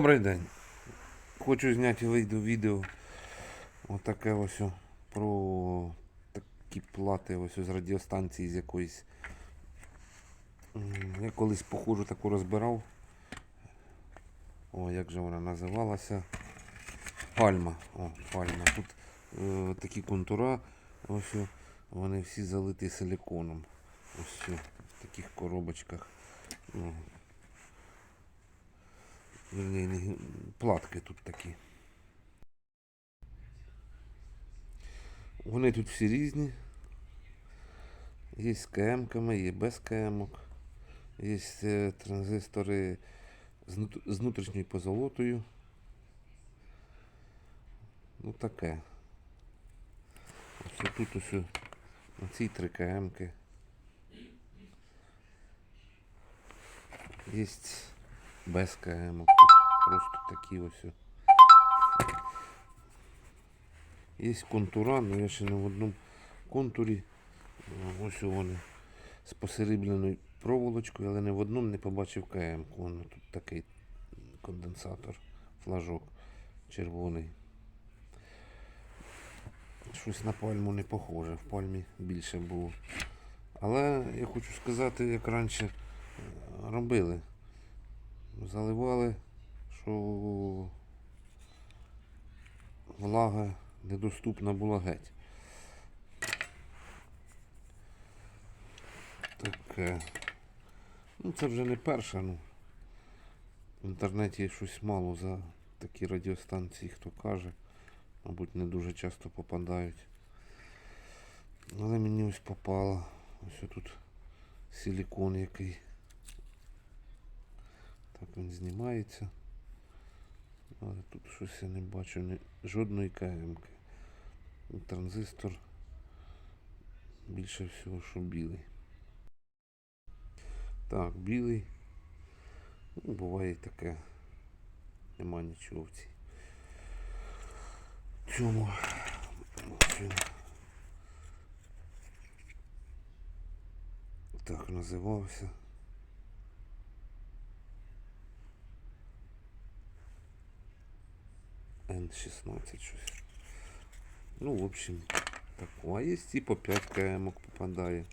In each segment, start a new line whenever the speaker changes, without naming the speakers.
Добрий день. Хочу зняти вийду відео. Отаке ось про такі плати ось з радіостанції з якоїсь. Я колись похожу таку розбирав. О, як же вона називалася? Пальма. О, пальма. Тут е, такі контура, ось вони всі залиті силиконом. Ось в таких коробочках. Ну, Верні, не гі- платки тут такі. Вони тут всі різні. Є з КМ-ками, є без КМ-ок. Є е, транзистори з, внутрішньою позолотою. Ну таке. Ось тут ось о, на цій 3 КМ-ки. Є без КМ. Просто такі ось. Є контура, але я ще не в одному контурі. Ось вони з посеребленою проволочкою, але не в одному не побачив КМ. Вон тут такий конденсатор, флажок червоний. Щось на пальму не похоже, в пальмі більше було. Але я хочу сказати, як раніше е, робили. Заливали, що влага недоступна була геть. Таке. Ну це вже не перша, ну. В інтернеті щось мало за такі радіостанції, хто каже. Мабуть, не дуже часто попадають. Але мені ось попало. Ось тут силікон який. Він знімається. Але тут щось я не бачу ні, жодної КМ-ки. Транзистор більше всього, що білий. Так, білий. Ну, буває таке. Нема нічого в цій. Цьому. Так називався. N16 щось. Ну, в общем, так. А є і по 5 км попадає.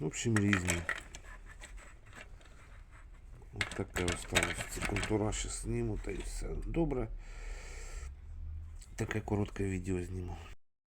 В общем, різні. Ось таке осталось. Ці контура ще зніму та і все. Добре. Таке коротке відео зніму.